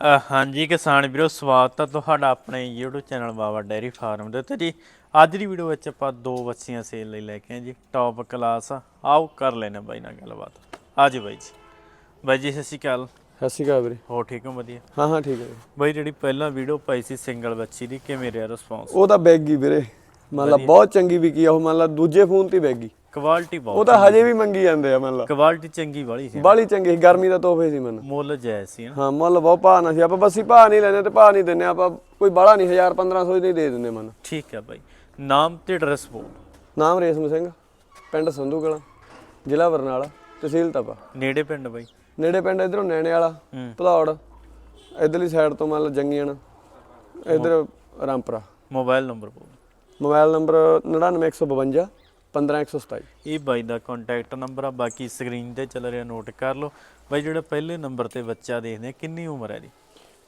ਹਾਂਜੀ ਕਿਸਾਨ ਵੀਰੋ ਸਵਾਗਤ ਹੈ ਤੁਹਾਡਾ ਆਪਣੇ YouTube channel Baba dairy farm ਦੇ ਉੱਤੇ ਜੀ। ਅੱਜ ਦੀ ਵੀਡੀਓ ਵਿੱਚ ਆਪਾਂ ਦੋ ਬੱਚੀਆਂ ਸੇਲ ਲਈ ਲੈ ਕੇ ਆਏ ਜੀ। ਟੌਪ ਕਲਾਸ ਆਓ ਕਰ ਲੈਣੇ ਬਾਈ ਨਾਲ ਗੱਲਬਾਤ। ਆਜੋ ਬਾਈ ਜੀ। ਬਾਈ ਜੀ ਸਤਿ ਸ਼੍ਰੀ ਅਕਾਲ। ਸਤਿ ਸ਼੍ਰੀ ਅਕਾਲ ਵੀਰੇ। ਹੋ ਠੀਕ ਹੋ? ਵਧੀਆ। ਹਾਂ ਹਾਂ ਠੀਕ ਹੈ। ਜੀ। ਬਾਈ ਜਿਹੜੀ ਪਹਿਲਾਂ ਵੀਡੀਓ ਪਾਈ ਸੀ ਸਿੰਗਲ ਬੱਚੀ ਦੀ ਕਿਵੇਂ ਰਿਹਾ ਰਿਸਪੌਂਸ ਉਹ ਤਾਂ ਬੈਗੀ ਵੀਰੇ। ਮੰਨ ਲਾ ਬਹੁਤ ਚੰਗੀ ਵਿਕੀ ਆ ਉਹ ਮੰਨ ਲਾ ਦੂਜੇ ਫੋਨ ਤੇ ਬੈਗੀ ਕੁਆਲਿਟੀ ਉਹ ਬਹੁਤ ਤਾਂ ਹਜੇ ਵੀ ਮੰਗੀ ਜਾਂਦੇ ਆ ਮੰਨ ਕੁਆਲਿਟੀ ਚੰਗੀ ਵਾਲੀ ਸੀ। ਬਾਲੀ ਚੰਗੀ ਸੀ, ਗਰਮੀ ਦਾ ਤੋਹਫੇ ਸੀ ਮੈਨੂੰ। ਮੁੱਲ ਜਾਇਜ਼ ਸੀ ਨਾ। ਹਾਂ ਮੁੱਲ ਬਹੁਤ ਭਾਅ ਨਾ ਸੀ। ਆਪਾਂ ਬਸ ਹੀ ਭਾਅ ਨਹੀਂ ਲੈਣੇ ਤੇ ਭਾਅ ਨਹੀਂ ਦਿੰਨੇ ਆਪਾਂ ਕੋਈ ਬਾਲਾ ਨਹੀਂ 1000 1500 ਦੇ ਦੇ ਦਿੰਦੇ ਮਨ। ਠੀਕ ਹੈ ਬਾਈ। ਨਾਮ ਤੇ ਐਡਰੈਸ ਬੋਲ। ਨਾਮ ਰੇਸ਼ਮ ਸਿੰਘ ਪਿੰਡ ਸੰਧੂ ਕਲਾਂ ਜ਼ਿਲ੍ਹਾ ਬਰਨਾਲਾ ਤਹਿਸੀਲ ਤਪਾ। ਨੇੜੇ ਪਿੰਡ ਬਾਈ। ਨੇੜੇ ਪਿੰਡ ਇਧਰੋਂ ਨੈਣੇ ਵਾਲਾ ਹੂੰ। ਭਦੌੜ। ਇਧਰਲੀ ਸਾਈਡ ਤੋਂ ਮੰਨ ਲਾ ਜੰਗੀਆਂ। ਇਧਰ ਰਾਮਪੁਰਾ। ਮੋਬਾਈਲ ਨੰਬਰ ਬੋਲ। ਮੋਬਾਈਲ ਨੰਬਰ 99152 15127 ਇਹ ਬਾਈ ਦਾ ਕੰਟੈਕਟ ਨੰਬਰ ਆ ਬਾਕੀ ਸਕਰੀਨ ਤੇ ਚੱਲ ਰਿਹਾ ਨੋਟ ਕਰ ਲਓ। ਬਾਈ ਜਿਹੜਾ ਪਹਿਲੇ ਨੰਬਰ ਤੇ ਬੱਚਾ ਦੇਖਦੇ ਆ ਕਿੰਨੀ ਉਮਰ ਹੈ ਦੀ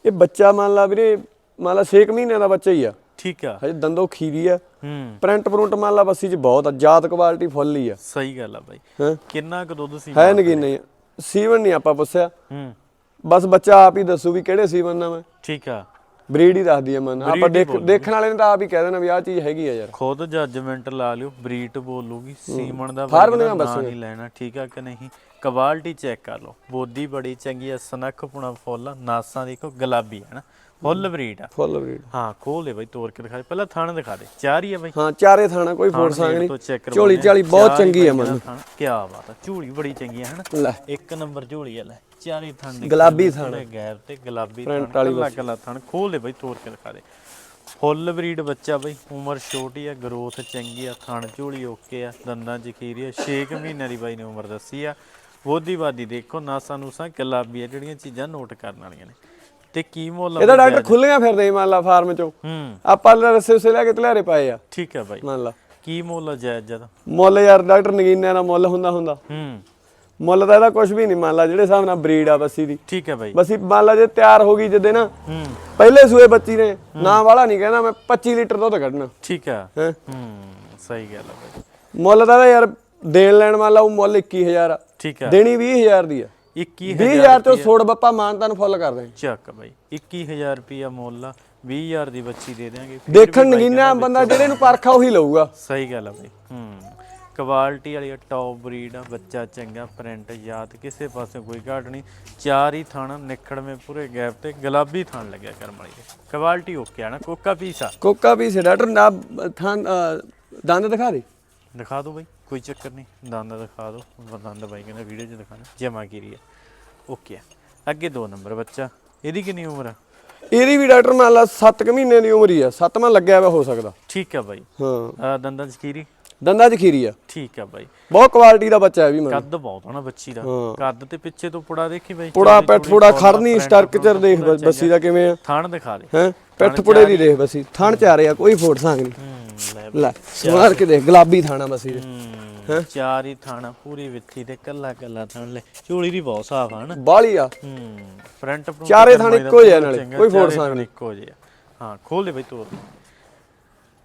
ਇਹ ਬੱਚਾ ਮੰਨ ਲਾ ਵੀਰੇ ਮੰਨ ਲਾ 6 ਮਹੀਨਿਆਂ ਦਾ ਬੱਚਾ ਹੀ ਆ। ਠੀਕ ਆ। ਹਜੇ ਦੰਦੋ ਖੀਰੀ ਆ। ਹੂੰ। ਪ੍ਰਿੰਟ ਪ੍ਰਿੰਟ ਮੰਨ ਲਾ ਬੱਸੀ ਚ ਬਹੁਤ ਆ ਜਾਤ ਕੁਆਲਿਟੀ ਫੁੱਲ ਹੀ ਆ। ਸਹੀ ਗੱਲ ਆ ਬਾਈ। ਹਾਂ? ਕਿੰਨਾ ਕੁ ਦੁੱਧ ਸੀ? ਹੈ ਨਗੀ ਨਹੀਂ ਸੀਵਨ ਨਹੀਂ ਆਪਾਂ ਪੁੱਛਿਆ। ਹੂੰ। ਬਸ ਬੱਚਾ ਆਪ ਹੀ ਦੱਸੂ ਵੀ ਕਿਹੜੇ ਸੀਵਨ ਨਾਲ ਮੈਂ ਠੀਕ ਆ। ਬਰੀਡ ਹੀ ਦੱਸਦੀ ਆ ਮਨ। ਆਪਾਂ ਦੇਖ ਦੇਖਣ ਵਾਲੇ ਨੇ ਤਾਂ ਆਪ ਹੀ ਕਹਿ ਦੇਣਾ ਵੀ ਆਹ ਚੀਜ਼ ਹੈਗੀ ਆ ਯਾਰ। ਖੁਦ ਜੱਜਮੈਂਟ ਲਾ ਲਿਓ ਬਰੀਟ ਬੋਲੂਗੀ ਸੀਮਨ ਦਾ ਫਾਰਮ ਦਾ ਨਹੀਂ ਲੈਣਾ ਠੀਕ ਆ ਕਿ ਨਹੀਂ? ਕੁਆਲਿਟੀ ਚੈੱਕ ਕਰ ਲਓ। ਬੋਦੀ ਬੜੀ ਚੰਗੀ ਆ ਸਨੱਖ ਪੁਣਾ ਫੁੱਲ ਨਾਸਾਂ ਦੇਖੋ ਗੁਲਾਬੀ ਹੈ ਨਾ। ਫੁੱਲ ਬਰੀਡ ਆ। Full breed. ਹਾਂ ਖੋਲ ਦੇ ਬਾਈ ਤੋੜ ਕੇ ਦਿਖਾ ਦੇ। ਪਹਿਲਾਂ ਥਾਣ ਦਿਖਾ ਦੇ। ਚਾਰ ਹੀ ਆ ਬਾਈ। ਹਾਂ ਚਾਰੇ ਥਾਣਾ ਕੋਈ ਫੋੜ ਸੰਗ ਨਹੀਂ। ਝੋਲੀ ਝਾਲੀ ਬਹੁਤ ਚੰਗੀ ਆ ਮਨ ਕੀ ਬਾਤ ਆ ਝੋਲੀ ਬੜੀ ਚੰਗੀ ਆ ਹਨਾ? ਇੱਕ ਨੰਬਰ ਝੋਲੀ ਆ ਲੈ। ਚਾਰੇ ਥਣ ਗੁਲਾਬੀ ਥਣ। ਗੈਰ ਤੇ ਗੁਲਾਬੀ ਥਣ ਕੱਲਾ ਕੱਲਾ ਥਣ। ਖੋਲ ਦੇ ਬਾਈ ਤੋੜ ਕੇ ਦਿਖਾ ਦੇ। ਫੁੱਲ ਬਰੀਡ ਬੱਚਾ ਬਾਈ ਉਮਰ ਛੋਟੀ ਆ ਗਰੋਥ ਚੰਗੀ ਆ ਥਣ ਝੋਲੀ ਓਕੇ ਆ ਦੰਦਾਂ ਜ਼ਖੀਰੀ ਆ। 6 ਮਹੀਨਿਆਂ ਦੀ ਬਾਈ ਨੇ ਉਮਰ ਦੱਸੀ ਆ। ਬਾਦੀ ਦੇਖੋ ਨਾਸਾਂ ਨੂਸਾਂ ਗੁਲਾਬੀ ਆ ਜਿਹੜੀਆਂ ਚੀਜ਼ਾਂ ਨੋਟ ਕਰਨ ਵਾਲੀਆਂ ਨੇ। ਤੇ ਕੀ ਮੁੱਲ ਇਹਦਾ ਡਾਕਟਰ ਖੁੱਲੀਆਂ ਫਿਰਦੇ ਸੀ ਮੰਨ ਲਾ ਫਾਰਮ ਚੋਂ। ਹੂੰ। ਆਪਾਂ ਰਸੇ ਉਸੇ ਲੈ ਕੇ ਤਲਿਆਰੇ ਪਾਏ ਆ। ਠੀਕ ਆ ਬਾਈ। ਮੰਨ ਲਾ। ਕੀ ਮੁੱਲ ਜਾਇਜ਼ ਜਦ ਮੁੱਲ ਯਾਰ ਡਾਕਟਰ ਨਗੀਨਿਆਂ ਦਾ ਮੁੱਲ ਹੁੰਦਾ ਹੁੰਦਾ। ਹੂੰ। ਮੁੱਲ ਤਾਂ ਇਹਦਾ ਕੁਝ ਵੀ ਨਹੀਂ ਮੰਨ ਲਾ ਜਿਹੜੇ ਹਿਸਾਬ ਨਾਲ ਬਰੀਡ ਆ ਬੱਸੀ ਦੀ। ਠੀਕ ਹੈ ਬਾਈ। ਬੱਸੀ ਮੰਨ ਲਾ ਜੇ ਤਿਆਰ ਹੋ ਗਈ ਜਦੇ ਨਾ ਹੂੰ। ਪਹਿਲੇ ਸੂਏ ਬੱਚੀ ਨੇ ਨਾ ਵਾਲਾ ਨਹੀਂ ਕਹਿੰਦਾ ਮੈਂ 25 ਲੀਟਰ ਦੁੱਧ ਕੱਢਣਾ। ਠੀਕ ਆ। ਹੈਂ? ਹੂੰ ਸਹੀ ਗੱਲ ਆ ਬਾਈ। ਮੁੱਲ ਇਹਦਾ ਯਾਰ ਦੇਣ ਲੈਣ ਮੰਨ ਲਾ ਉਹ ਮੁੱਲ 21000 ਆ। ਠੀਕ ਆ। ਦੇਣੀ 20000 ਦੀ ਆ। 21000 20000 ਤੋਂ ਛੋੜ ਬੱਪਾ ਮਾਨ ਤੁਹਾਨੂੰ ਫੁੱਲ ਕਰ ਦੇ ਚੱਕ ਬਾਈ 21000 ਰੁਪਿਆ ਮੁੱਲ ਆ 20000 ਦੀ ਬੱਚੀ ਦੇ ਫਿਰ ਦੇਖਣ ਨਗੀਨਾ ਬੰਦਾ ਜਿਹੜੇ ਨੂੰ ਪਰਖਾ ਉਹੀ ਲਊਗਾ। ਸਹੀ ਗੱਲ ਆ ਬਾਈ ਹੂੰ। ਕੁਆਲਿਟੀ ਵਾਲੀ ਟੌਪ ਬਰੀਡ ਆ ਬੱਚਾ ਚੰਗਾ ਪ੍ਰਿੰਟ ਯਾਦ ਕਿਸੇ ਪਾਸੇ ਕੋਈ ਘਾਟ ਨਹੀਂ। ਚਾਰ ਹੀ ਥਣ ਨਿਖੜਵੇਂ ਪੂਰੇ ਗੈਪ ਤੇ ਗੁਲਾਬੀ ਥਣ ਲੱਗਿਆ ਕਰਮ ਵਾਲੀ ਦੇ। ਕੁਆਲਿਟੀ ਓਕੇ ਆ ਨਾ ਕੋਕਾ ਪੀਸ ਆ। ਕੋਕਾ ਵੀ ਸੇ ਡਾਕਟਰ ਨਾ ਥਾਂ ਅਹ, ਦੰਦ ਦਿਖਾ ਦੇ। ਦਿਖਾ ਦਿਓ ਬਾਈ ਕੋਈ ਚੱਕਰ ਨਹੀਂ। ਦੰਦ ਦਿਖਾ ਦਿਓ ਦੰਦ ਬਾਈ ਕਹਿੰਦਾ ਵੀਡੀਓ 'ਚ ਦਿਖਾਣਾ ਜਮਾ ਕੀਰੀ ਆ ਓਕੇ ਅੱਗੇ ਦੋ ਨੰਬਰ ਬੱਚਾ। ਇਹਦੀ ਕਿੰਨੀ ਉਮਰ ਆ? ਇਹਦੀ ਵੀ ਡਾਕਟਰ ਮੰਨ ਲਾ 7 ਕੁ ਮਹੀਨੇ ਦੀ ਉਮਰ ਹੀ ਆ। 7ਵਾਂ ਲੱਗਿਆ ਵਾ ਹੋ ਸਕਦਾ। ਠੀਕ ਆ ਬਾਈ। ਹਾਂ। ਦੰਦਾਂ 'ਚ ਕੀਰੀ ਦੰਦਾਂ 'ਚ ਖੀਰੀ ਆ। ਠੀਕ ਆ ਬਾਈ। ਬਹੁਤ ਕੁਆਲਿਟੀ ਦਾ ਬੱਚਾ ਹੈ ਵੀ ਮਨ ਕੱਦ ਬਹੁਤ ਆ ਨਾ ਬੱਚੀ ਦਾ। ਕੱਦ ਤੇ ਪਿੱਛੇ ਤੋਂ ਪੁੜਾ ਦੇਖੀ ਬਾਈ। ਪੁੜਾ ਪੈਠ ਪੁੜਾ ਖੜਨੀ ਸਟਰਕਚਰ ਦੇਖ ਬ- ਬੱਸੀ ਦਾ ਕਿਵੇਂ ਆ। ਥਣ ਦਿਖਾ ਦੇ। ਹੈ? ਪਿੱਠ ਪੁੜੇ ਦੀ ਦੇਖ ਬੱਸੀ ਥਣ ਚਾਰੇ ਆ ਕੋਈ ਫੋਟ ਸੰਗ ਨਹੀਂ। ਹੂੰ ਲੈ ਸਮਾਰ ਕੇ ਦੇਖ ਗੁਲਾਬੀ ਥਾਣਾ ਬੱਸੀ ਹੂੰ ਚਾਰ ਹੀ ਥਾਣਾ ਪੂਰੀ ਵਿੱਥੀ ਤੇ ਕੱਲਾ ਕੱਲਾ ਥਣ ਲੈ ਚੋਲੀ ਦੀ ਬਹੁਤ ਸਾਫ਼ ਆ ਨਾ ਬਾਲੀ ਆ। ਹੂੰ ਫਰੰਟ ਚਾਰੇ ਥਣ ਇੱਕੋ ਜਿਹੇ ਨਾਲੇ, ਕੋਈ ਫੋੜ ਸੰਗ ਨਹੀਂ। ਇੱਕੋ ਜਿਹੇ। ਹਾਂ ਖੋਲ ਦੇ ਬਈ ਤੋਰ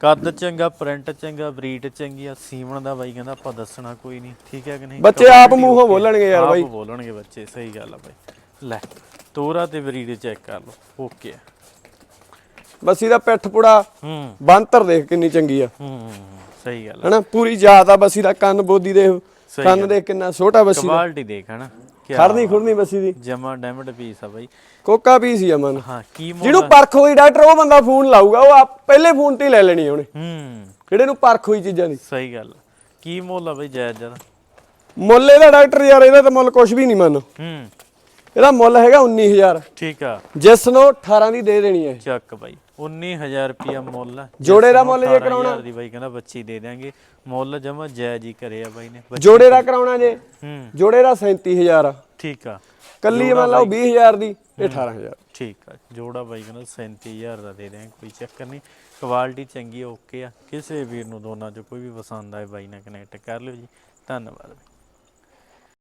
ਕੱਦ ਚੰਗਾ ਪ੍ਰਿੰਟ ਚੰਗਾ ਬਰੀਡ ਚੰਗੀ ਆ ਸੀਮਣ ਦਾ ਬਾਈ ਕਹਿੰਦਾ ਆਪਾਂ ਦੱਸਣਾ ਕੋਈ ਨਹੀਂ ਠੀਕ ਹੈ ਕਿ ਨਹੀਂ? ਬੱਚੇ ਆਪ ਮੂੰਹੋਂ ਬੋਲਣਗੇ ਯਾਰ ਆਪ ਬਾਈ। ਬੋਲਣਗੇ ਬੱਚੇ ਸਹੀ ਗੱਲ ਆ ਬਾਈ। ਲੈ ਤੋਰਾ ਤੇ ਬਰੀਡ ਚੈੱਕ ਕਰ ਲਓ ਓਕੇ ਆ। ਬੱਸੀ ਦਾ ਪਿੱਠ ਪੁੜਾ ਹੂੰ। ਬੰਤਰ ਦੇਖ ਕਿੰਨੀ ਚੰਗੀ ਆ। ਹੂੰ ਸਹੀ ਗੱਲ ਹਨਾ ਪੂਰੀ ਜਾਤ ਆ ਬੱਸੀ ਦਾ ਕੰਨ ਬੋਦੀ ਦੇ ਕੰਨ ਦੇਖ ਕਿੰਨਾ ਛੋਟਾ ਬੱਸੀ ਦਾ। ਕੁਆਲਿਟੀ ਦੇਖ ਹਨਾ ਖੜਨੀ ਖੁਰਨੀ ਬੱਸੀ ਦੀ। ਜਮਾ ਡੈਮਡ ਪੀਸ ਆ ਬਾਈ। ਕੋਕਾ ਪੀਸ ਹੀ ਆ ਮਨ। ਹਾਂ ਕੀ ਮੁੱਲ ਜਿਹਨੂੰ ਪਰਖ ਹੋਈ ਡਾਕਟਰ ਉਹ ਬੰਦਾ ਫੋਨ ਲਾਊਗਾ ਉਹ ਪਹਿਲੇ ਫੋਨ ਤੇ ਲੈ ਲੈਣੀ ਉਹਨੇ। ਹੂੰ। ਜਿਹੜੇ ਨੂੰ ਪਰਖ ਹੋਈ ਚੀਜ਼ਾਂ ਦੀ। ਸਹੀ ਗੱਲ। ਕੀ ਮੁੱਲ ਆ ਬਾਈ ਜਾਇਜ਼ ਜਦਾ ਮੁੱਲ ਇਹਦਾ ਡਾਕਟਰ ਯਾਰ ਇਹਦਾ ਤਾਂ ਮੁੱਲ ਕੁਝ ਵੀ ਨਹੀਂ ਮੰਨ। ਹੂੰ। ਇਹਦਾ ਮੁੱਲ ਹੈਗਾ 19000 ਠੀਕ ਆ। ਜਿਸ ਨੂੰ 18 ਦੀ ਦੇ ਦੇਣੀ ਹੈ ਚੱਕ ਬਾਈ 19000 ਰੁਪਿਆ ਮੁੱਲ ਆ। ਜੋੜੇ ਦਾ ਮੁੱਲ ਜੇ 18,000 ਦੀ ਬਾਈ ਕਹਿੰਦਾ ਬੱਚੀ ਦੇ ਦਿਆਂਗੇ। ਮੁੱਲ ਜਮਾ ਜਾਇਜ਼ ਹੀ ਕਰਿਆ ਬਾਈ ਨੇ ਜੋੜੇ ਦਾ ਕਰਾਉਣਾ ਜੇ। ਹੂੰ। ਜੋੜੇ ਦਾ 37000 ਠੀਕ ਆ। ਕੱਲੀ ਮੰਨ ਲਓ 20000 ਦੀ ਇਹ 18000 ਠੀਕ ਆ। ਜੋੜਾ ਬਾਈ ਕਹਿੰਦਾ 37000 ਦਾ ਦੇ ਦਿਆਂਗੇ ਕੋਈ ਚੱਕਰ ਨਹੀਂ। ਕੁਆਲਿਟੀ ਚੰਗੀ ਓਕੇ ਆ। ਕਿਸੇ ਵੀਰ ਨੂੰ ਦੋਨਾਂ ਚੋਂ ਕੋਈ ਵੀ ਪਸੰਦ ਆਏ ਬਾਈ ਨਾਲ ਕਨੈਕਟ ਕਰ ਲਿਓ ਜੀ। ਧੰਨਵਾਦ।